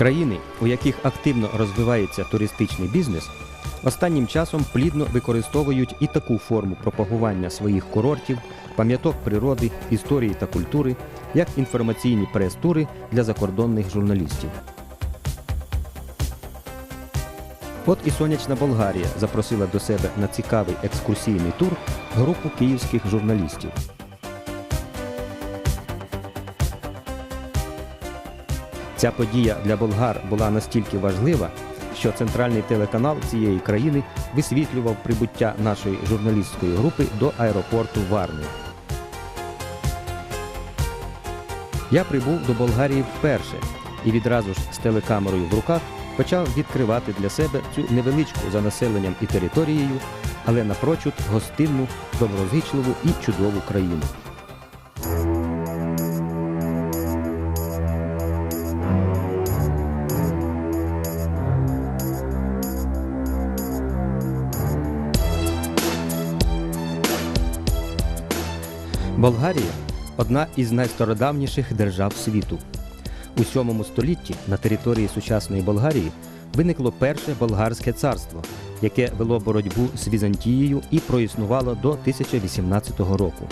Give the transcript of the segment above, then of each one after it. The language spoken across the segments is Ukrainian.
Країни, у яких активно розвивається туристичний бізнес, останнім часом плідно використовують і таку форму пропагування своїх курортів, пам'яток природи, історії та культури, як інформаційні прес-тури для закордонних журналістів. От і сонячна Болгарія запросила до себе на цікавий екскурсійний тур групу київських журналістів. Ця подія для болгар була настільки важлива, що центральний телеканал цієї країни висвітлював прибуття нашої журналістської групи до аеропорту Варни. Я прибув до Болгарії вперше і відразу ж з телекамерою в руках почав відкривати для себе цю невеличку за населенням і територією, але напрочуд гостинну, доброзичливу і чудову країну. Болгарія одна із найстародавніших держав світу. У 7 столітті на території сучасної Болгарії виникло перше болгарське царство, яке вело боротьбу з Візантією і проіснувало до 1018 року.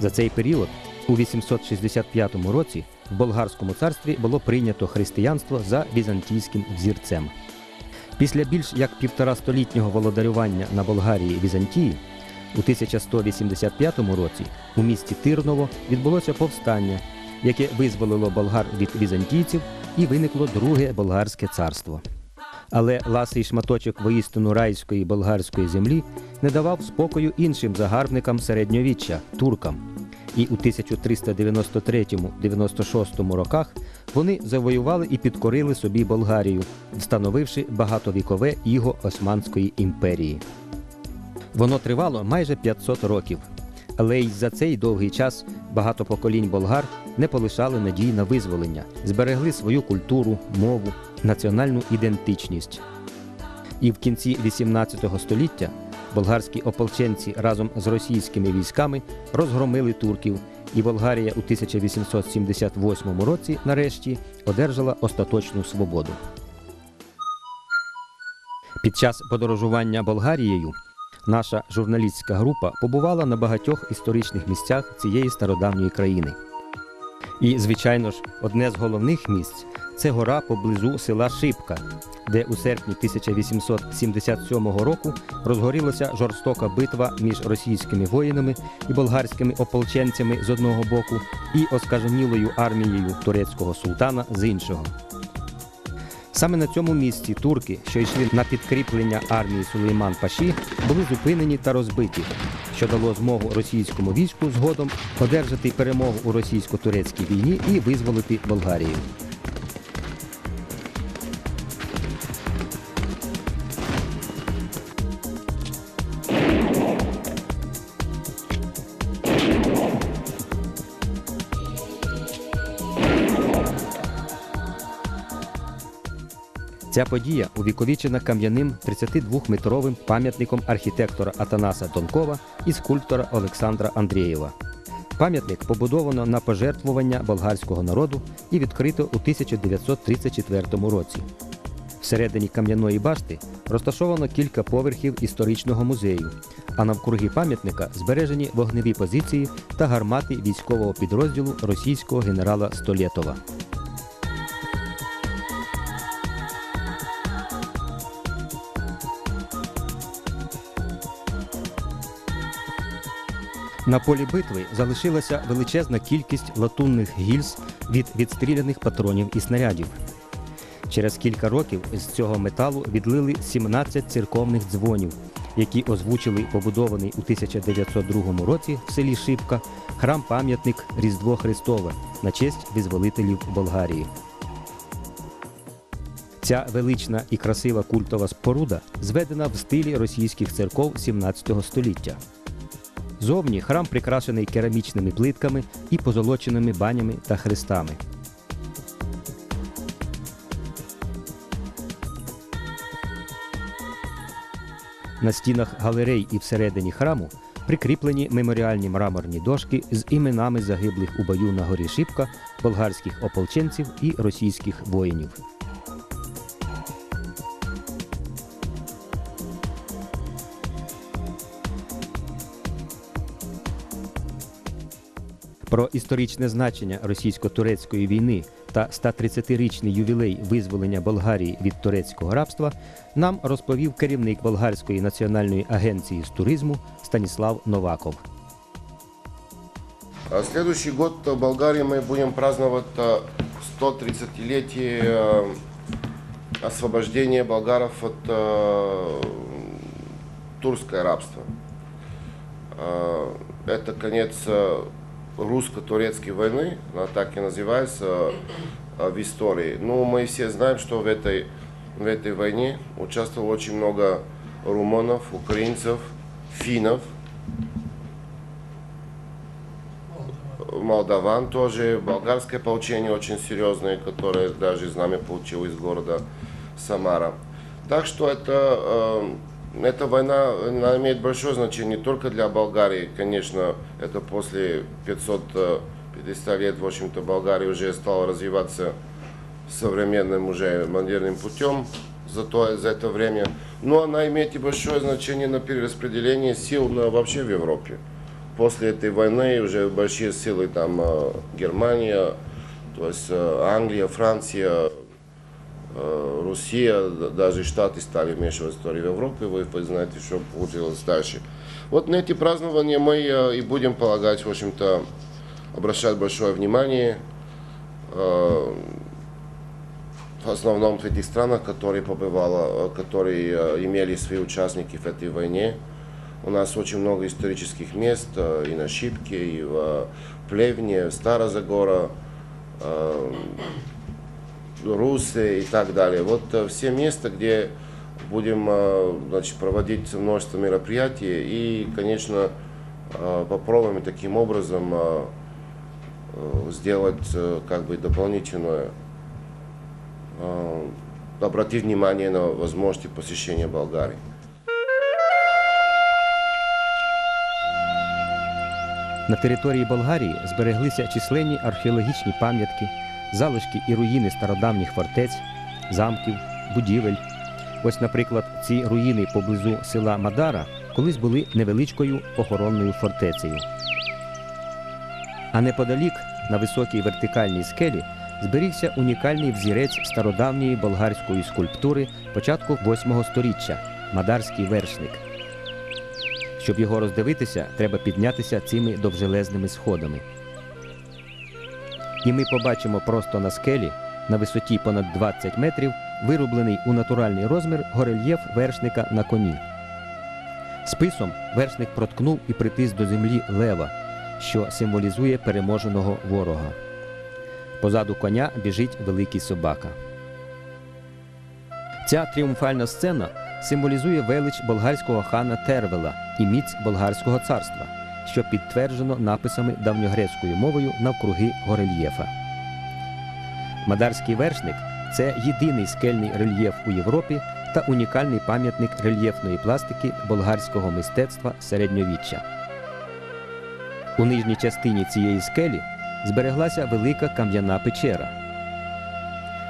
За цей період, у 865 році, в болгарському царстві було прийнято християнство за візантійським взірцем. Після більш як півторастолітнього володарювання на Болгарії Візантії у 1185 році у місті Тирново відбулося повстання, яке визволило болгар від візантійців і виникло друге болгарське царство. Але ласий шматочок воістину райської болгарської землі не давав спокою іншим загарбникам середньовіччя туркам. І у 1393-96 роках вони завоювали і підкорили собі Болгарію, встановивши багатовікове іго Османської імперії. Воно тривало майже 500 років. Але й за цей довгий час багато поколінь болгар не полишали надій на визволення, зберегли свою культуру, мову, національну ідентичність. І в кінці 18 століття болгарські ополченці разом з російськими військами розгромили турків, і Болгарія у 1878 році нарешті одержала остаточну свободу. Під час подорожування Болгарією наша журналістська група побувала на багатьох історичних місцях цієї стародавньої країни. І, звичайно ж, одне з головних місць це гора поблизу села Шипка, де у серпні 1877 року розгорілася жорстока битва між російськими воїнами і болгарськими ополченцями з одного боку і оскаженілою армією турецького султана з іншого. Саме на цьому місці турки, що йшли на підкріплення армії Сулейман Паші, були зупинені та розбиті, що дало змогу російському війську згодом одержати перемогу у російсько-турецькій війні і визволити Болгарію. Ця подія увіковічена кам'яним 32-метровим пам'ятником архітектора Атанаса Тонкова і скульптора Олександра Андрієва. Пам'ятник побудовано на пожертвування болгарського народу і відкрито у 1934 році. Всередині кам'яної башти розташовано кілька поверхів історичного музею, а навкруги пам'ятника збережені вогневі позиції та гармати військового підрозділу російського генерала Столєтова. На полі битви залишилася величезна кількість латунних гільз від відстріляних патронів і снарядів. Через кілька років з цього металу відлили 17 церковних дзвонів, які озвучили побудований у 1902 році в селі Шипка храм-пам'ятник Різдво Христове на честь визволителів Болгарії. Ця велична і красива культова споруда зведена в стилі російських церков 17 століття. Зовні храм прикрашений керамічними плитками і позолоченими банями та хрестами. На стінах галерей і всередині храму прикріплені меморіальні мраморні дошки з іменами загиблих у бою на горі Шипка, болгарських ополченців і російських воїнів. Про історичне значення російсько-турецької війни та 130-річний ювілей визволення Болгарії від турецького рабства нам розповів керівник Болгарської національної агенції з туризму Станіслав Новаков. А Следующий год в Болгарии мы будем праздновать э, 130-летие э, освобождения болгаров от э, турское рабство. Э, Это конец э, русско-турецкой войны, она так и называется э, в истории. Ну, мы все знаем, что в этой, в этой войне участвовало очень много румынов, украинцев, финнов, молдаван тоже, болгарское ополчение очень серьезное, которое даже знамя получило из города Самара. Так что это, э, эта война она имеет большое значение не только для Болгарии, конечно, это после 550 лет, в общем-то, Болгария уже стала развиваться современным уже модерным путем за, то, за это время. Но она имеет и большое значение на перераспределение сил на, вообще в Европе. После этой войны уже большие силы там э, Германия, то есть э, Англия, Франция, Россия, даже Штаты стали вмешивать в историю Европы. Вы, знаете, что получилось дальше. Вот на эти празднования мы и будем полагать, в общем-то, обращать большое внимание. в основном в этих странах, которые побывало, э, которые э, имели свои участники в этой войне. У нас очень много исторических мест э, и на Шипке, и в Плевне, Старозагора, э, Русы и так далее. Вот э, все места, где будем э, значит, проводить множество мероприятий и, конечно, э, попробуем таким образом э, э, сделать э, как бы дополнительное э, обратить внимание на возможности посещения Болгарии. На території Болгарії збереглися численні археологічні пам'ятки, залишки і руїни стародавніх фортець, замків, будівель. Ось, наприклад, ці руїни поблизу села Мадара колись були невеличкою охоронною фортецею. А неподалік, на високій вертикальній скелі, зберігся унікальний взірець стародавньої болгарської скульптури початку 8 століття Мадарський вершник. Щоб його роздивитися, треба піднятися цими довжелезними сходами. І ми побачимо просто на скелі, на висоті понад 20 метрів, вирублений у натуральний розмір горельєф вершника на коні. Списом вершник проткнув і притис до землі лева, що символізує переможеного ворога. Позаду коня біжить великий собака. Ця тріумфальна сцена символізує велич болгарського хана Тервела і міць болгарського царства, що підтверджено написами давньогрецькою мовою навкруги горельєфа. Мадарський вершник це єдиний скельний рельєф у Європі та унікальний пам'ятник рельєфної пластики болгарського мистецтва середньовіччя. У нижній частині цієї скелі збереглася велика кам'яна печера.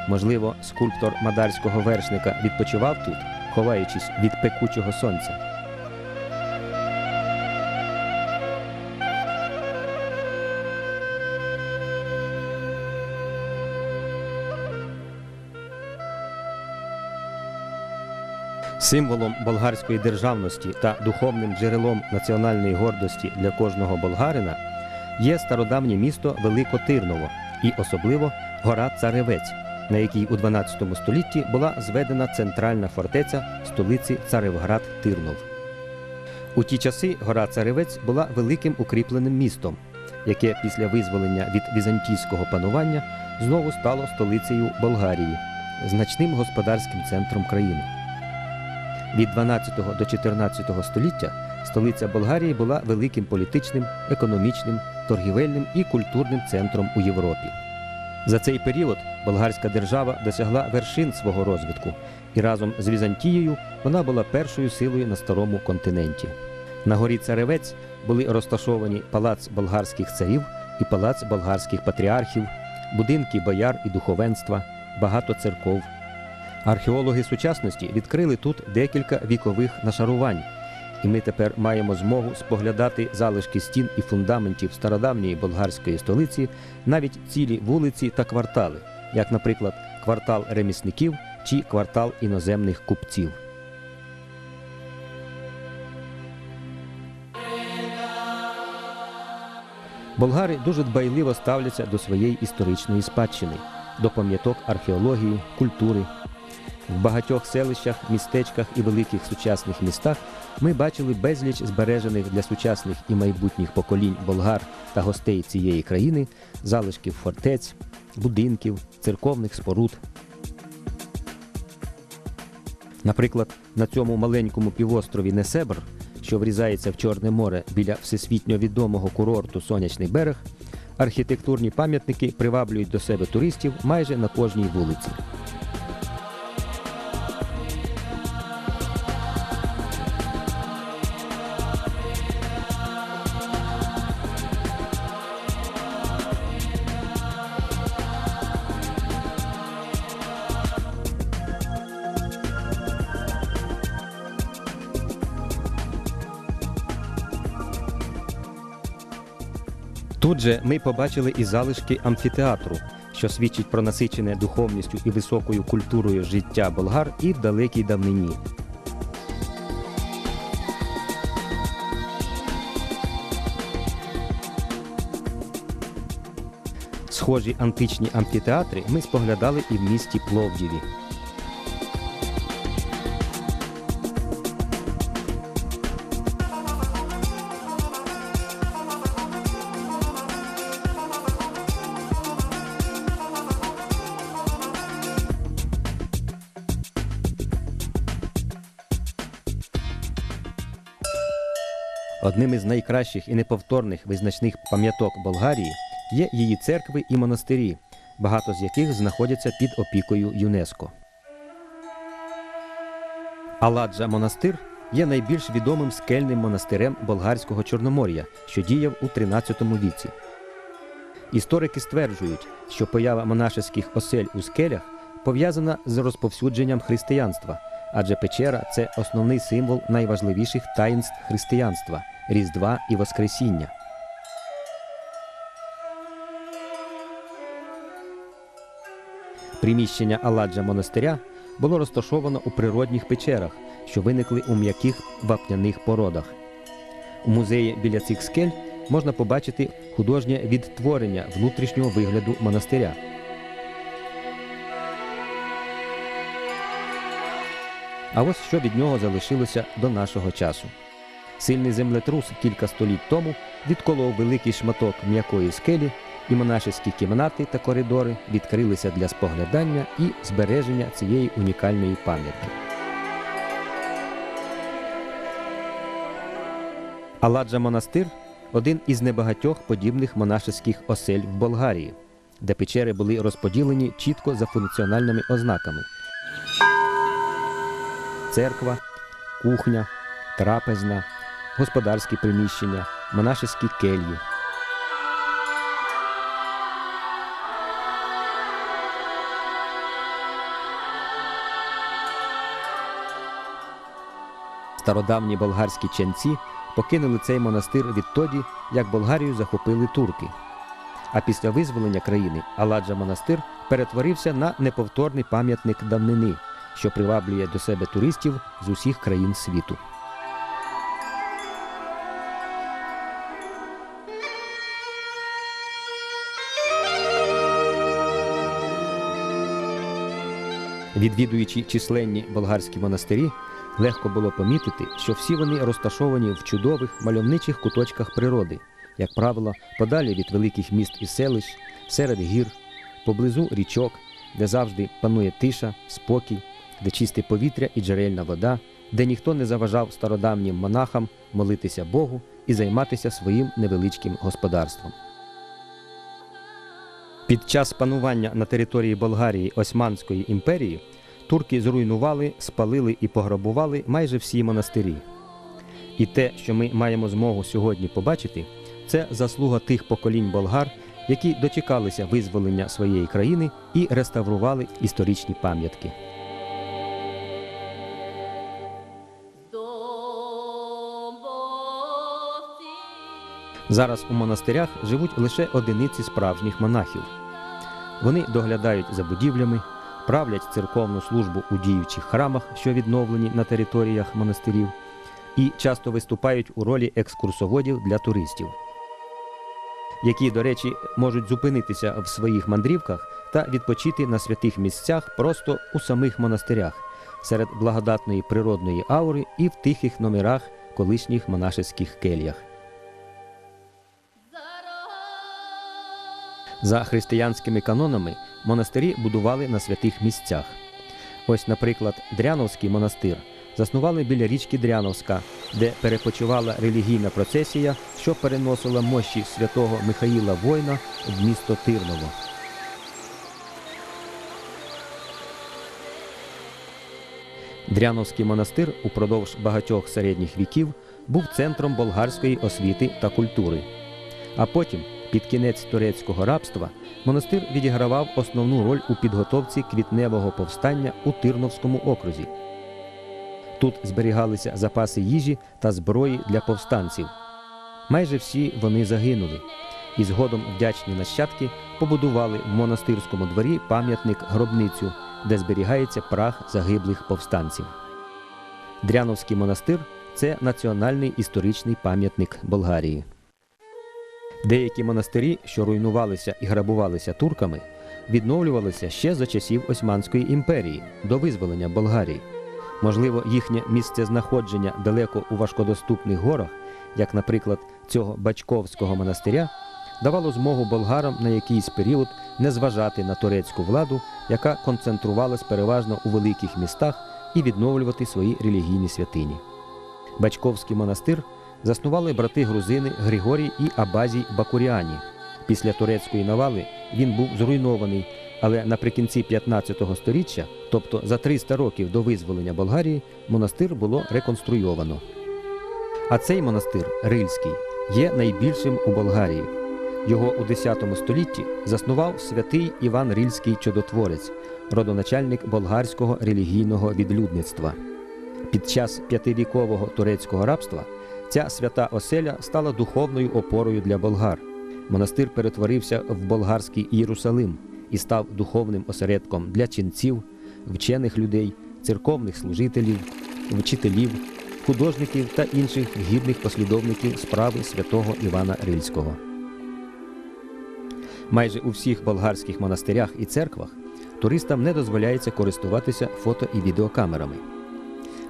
Можливо, скульптор мадарського вершника відпочивав тут, ховаючись від пекучого сонця. Символом болгарської державності та духовним джерелом національної гордості для кожного болгарина є стародавнє місто Великотирново і особливо гора Царевець, на якій у 12 столітті була зведена центральна фортеця столиці Царевград Тирнов. У ті часи гора Царевець була великим укріпленим містом, яке після визволення від візантійського панування знову стало столицею Болгарії, значним господарським центром країни. Від 12 до 14 століття столиця Болгарії була великим політичним, економічним, торгівельним і культурним центром у Європі. За цей період болгарська держава досягла вершин свого розвитку, і разом з Візантією вона була першою силою на старому континенті. На горі Царевець були розташовані палац болгарських царів і палац болгарських патріархів, будинки бояр і духовенства, багато церков. Археологи сучасності відкрили тут декілька вікових нашарувань, і ми тепер маємо змогу споглядати залишки стін і фундаментів стародавньої болгарської столиці, навіть цілі вулиці та квартали, як, наприклад, квартал ремісників чи квартал іноземних купців. Болгари дуже дбайливо ставляться до своєї історичної спадщини, до пам'яток археології, культури. В багатьох селищах, містечках і великих сучасних містах ми бачили безліч збережених для сучасних і майбутніх поколінь болгар та гостей цієї країни залишків фортець, будинків, церковних споруд. Наприклад, на цьому маленькому півострові Несебр, що врізається в Чорне море біля всесвітньо відомого курорту Сонячний берег, архітектурні пам'ятники приваблюють до себе туристів майже на кожній вулиці. Тут же ми побачили і залишки амфітеатру, що свідчить про насичене духовністю і високою культурою життя болгар і в далекій давнині. Схожі античні амфітеатри ми споглядали і в місті Пловдіві. Із найкращих і неповторних визначних пам'яток Болгарії є її церкви і монастирі, багато з яких знаходяться під опікою ЮНЕСКО. Аладжа монастир є найбільш відомим скельним монастирем болгарського Чорномор'я, що діяв у 13 віці. Історики стверджують, що поява монашеських осель у скелях пов'язана з розповсюдженням християнства, адже печера це основний символ найважливіших таїнств християнства Різдва і Воскресіння. Приміщення Аладжа монастиря було розташовано у природних печерах, що виникли у м'яких вапняних породах. У музеї біля цих скель можна побачити художнє відтворення внутрішнього вигляду монастиря. А ось що від нього залишилося до нашого часу. Сильний землетрус кілька століть тому відколов великий шматок м'якої скелі, і монашеські кімнати та коридори відкрилися для споглядання і збереження цієї унікальної пам'ятки. Аладжа монастир один із небагатьох подібних монашеських осель в Болгарії, де печери були розподілені чітко за функціональними ознаками: церква, кухня, трапезна, господарські приміщення, монашеські кельї. Стародавні болгарські ченці покинули цей монастир відтоді, як Болгарію захопили турки. А після визволення країни Аладжа монастир перетворився на неповторний пам'ятник давнини, що приваблює до себе туристів з усіх країн світу. Відвідуючи численні болгарські монастирі, легко було помітити, що всі вони розташовані в чудових мальовничих куточках природи, як правило, подалі від великих міст і селищ, серед гір, поблизу річок, де завжди панує тиша, спокій, де чисте повітря і джерельна вода, де ніхто не заважав стародавнім монахам молитися Богу і займатися своїм невеличким господарством. Під час панування на території Болгарії Османської імперії турки зруйнували, спалили і пограбували майже всі монастирі. І те, що ми маємо змогу сьогодні побачити, це заслуга тих поколінь болгар, які дочекалися визволення своєї країни і реставрували історичні пам'ятки. Зараз у монастирях живуть лише одиниці справжніх монахів. Вони доглядають за будівлями, правлять церковну службу у діючих храмах, що відновлені на територіях монастирів, і часто виступають у ролі екскурсоводів для туристів, які, до речі, можуть зупинитися в своїх мандрівках та відпочити на святих місцях просто у самих монастирях, серед благодатної природної аури і в тихих номерах колишніх монашеських кельях. За християнськими канонами монастирі будували на святих місцях. Ось, наприклад, Дряновський монастир заснували біля річки Дряновська, де перепочивала релігійна процесія, що переносила мощі святого Михаїла Война в місто Тирново. Дряновський монастир упродовж багатьох середніх віків був центром болгарської освіти та культури. А потім, під кінець турецького рабства, монастир відігравав основну роль у підготовці квітневого повстання у Тирновському окрузі. Тут зберігалися запаси їжі та зброї для повстанців. Майже всі вони загинули, і згодом вдячні нащадки побудували в монастирському дворі пам'ятник гробницю, де зберігається прах загиблих повстанців. Дряновський монастир це національний історичний пам'ятник Болгарії. Деякі монастирі, що руйнувалися і грабувалися турками, відновлювалися ще за часів Османської імперії до визволення Болгарії. Можливо, їхнє місце знаходження далеко у важкодоступних горах, як, наприклад, цього Бачковського монастиря, давало змогу болгарам на якийсь період не зважати на турецьку владу, яка концентрувалась переважно у великих містах, і відновлювати свої релігійні святині. Бачковський монастир заснували брати грузини Григорій і Абазій Бакуріані. Після турецької навали він був зруйнований, але наприкінці 15 століття, тобто за 300 років до визволення Болгарії, монастир було реконструйовано. А цей монастир Рильський є найбільшим у Болгарії. Його у X столітті заснував святий Іван Рильський чудотворець, родоначальник болгарського релігійного відлюдництва. Під час п'ятивікового турецького рабства ця свята оселя стала духовною опорою для болгар. Монастир перетворився в болгарський Єрусалим і став духовним осередком для ченців, вчених людей, церковних служителів, вчителів, художників та інших гідних послідовників справи святого Івана Рильського. Майже у всіх болгарських монастирях і церквах туристам не дозволяється користуватися фото і відеокамерами.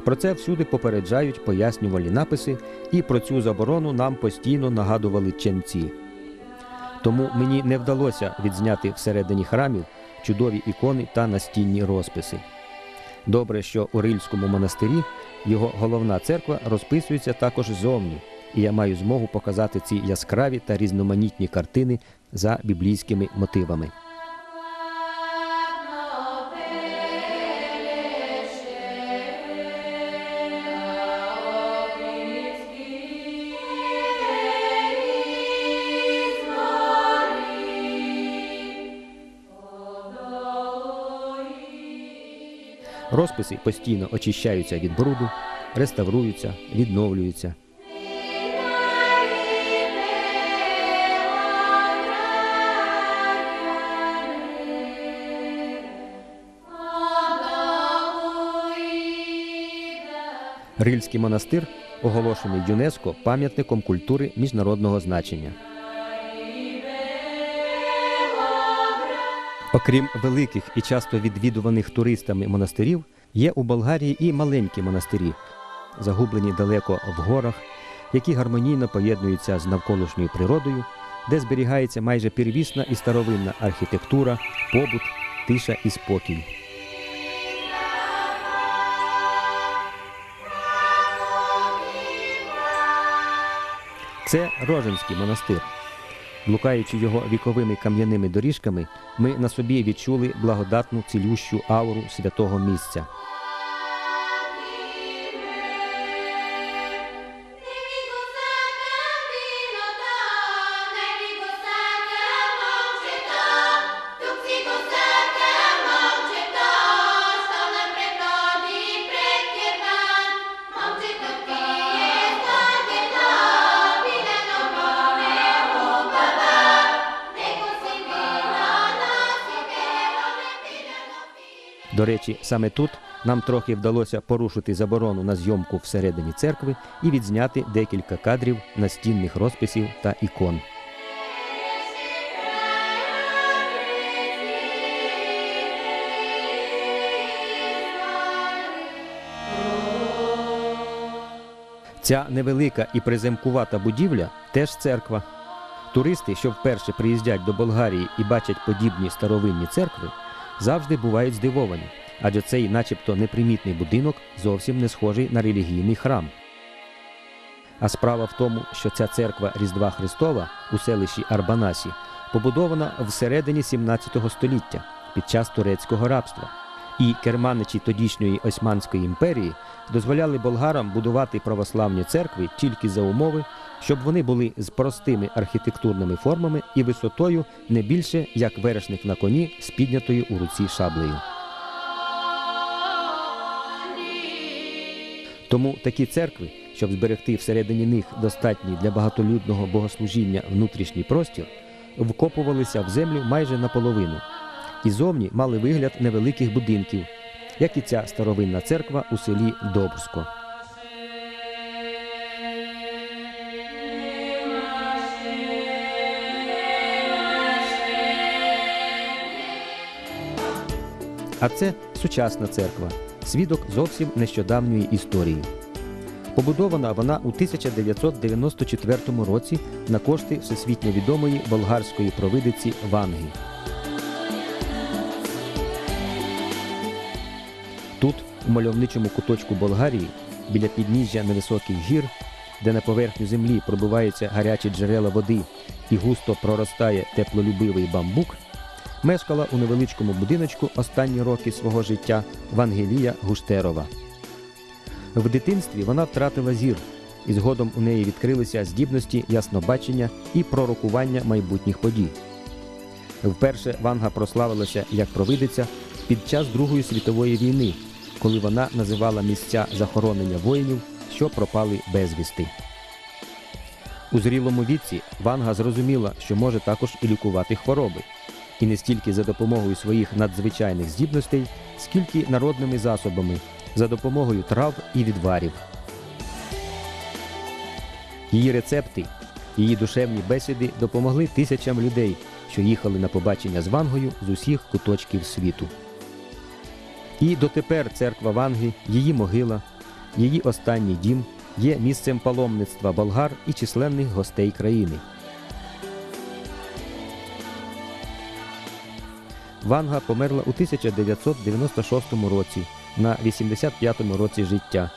Про це всюди попереджають пояснювальні написи, і про цю заборону нам постійно нагадували ченці. Тому мені не вдалося відзняти всередині храмів чудові ікони та настінні розписи. Добре, що у Рильському монастирі його головна церква розписується також ззовні, і я маю змогу показати ці яскраві та різноманітні картини за біблійськими мотивами. Розписи постійно очищаються від бруду, реставруються, відновлюються. Рильський монастир оголошений ЮНЕСКО пам'ятником культури міжнародного значення. Окрім великих і часто відвідуваних туристами монастирів, є у Болгарії і маленькі монастирі, загублені далеко в горах, які гармонійно поєднуються з навколишньою природою, де зберігається майже первісна і старовинна архітектура, побут, тиша і спокій. Це Роженський монастир. Блукаючи його віковими кам'яними доріжками, ми на собі відчули благодатну цілющу ауру святого місця. До речі, саме тут нам трохи вдалося порушити заборону на зйомку всередині церкви і відзняти декілька кадрів настінних розписів та ікон. Ця невелика і приземкувата будівля теж церква. Туристи, що вперше приїздять до Болгарії і бачать подібні старовинні церкви, завжди бувають здивовані, адже цей, начебто, непримітний будинок зовсім не схожий на релігійний храм. А справа в тому, що ця церква Різдва Христова у селищі Арбанасі побудована всередині 17 століття під час турецького рабства. І керманичі тодішньої Османської імперії дозволяли болгарам будувати православні церкви тільки за умови, щоб вони були з простими архітектурними формами і висотою не більше як вершник на коні з піднятою у руці шаблею. Тому такі церкви, щоб зберегти всередині них достатній для багатолюдного богослужіння внутрішній простір, вкопувалися в землю майже наполовину і зовні мали вигляд невеликих будинків, як і ця старовинна церква у селі Добрсько. А це сучасна церква, свідок зовсім нещодавньої історії. Побудована вона у 1994 році на кошти всесвітньо відомої болгарської провидиці Ванги. Тут, у мальовничому куточку Болгарії, біля підніжжя невисоких гір, де на поверхню землі пробиваються гарячі джерела води і густо проростає теплолюбивий бамбук, мешкала у невеличкому будиночку останні роки свого життя Вангелія Гуштерова. В дитинстві вона втратила зір, і згодом у неї відкрилися здібності яснобачення і пророкування майбутніх подій. Вперше Ванга прославилася як провидиця під час Другої світової війни, коли вона називала місця захоронення воїнів, що пропали безвісти. У зрілому віці Ванга зрозуміла, що може також і лікувати хвороби, і не стільки за допомогою своїх надзвичайних здібностей, скільки народними засобами, за допомогою трав і відварів. Її рецепти, її душевні бесіди допомогли тисячам людей, що їхали на побачення з Вангою з усіх куточків світу. І дотепер церква Ванги, її могила, її останній дім є місцем паломництва болгар і численних гостей країни. Ванга померла у 1996 році на 85-му році життя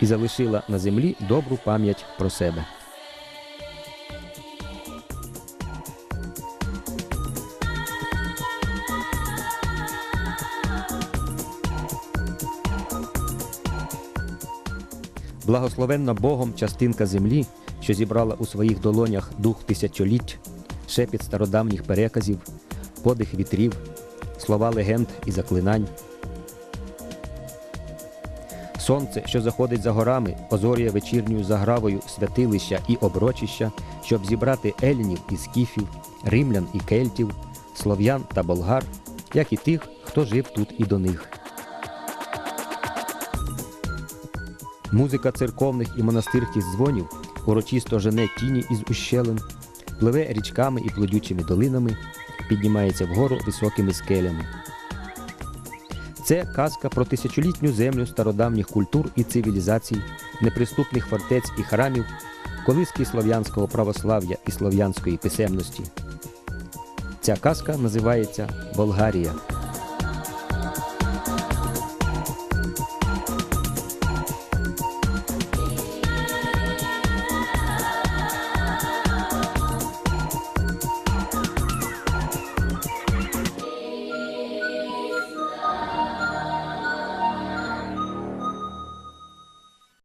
і залишила на землі добру пам'ять про себе. Благословенна Богом частинка землі, що зібрала у своїх долонях дух тисячоліть, шепіт стародавніх переказів, подих вітрів, слова легенд і заклинань. Сонце, що заходить за горами, озорює вечірньою загравою святилища і оброчища, щоб зібрати ельнів і скіфів, римлян і кельтів, слов'ян та болгар, як і тих, хто жив тут і до них. Музика церковних і монастирських дзвонів урочисто жене тіні із ущелин, пливе річками і плодючими долинами, піднімається вгору високими скелями. Це казка про тисячолітню землю стародавніх культур і цивілізацій, неприступних фортець і храмів, колиски слов'янського православ'я і слов'янської писемності. Ця казка називається Болгарія.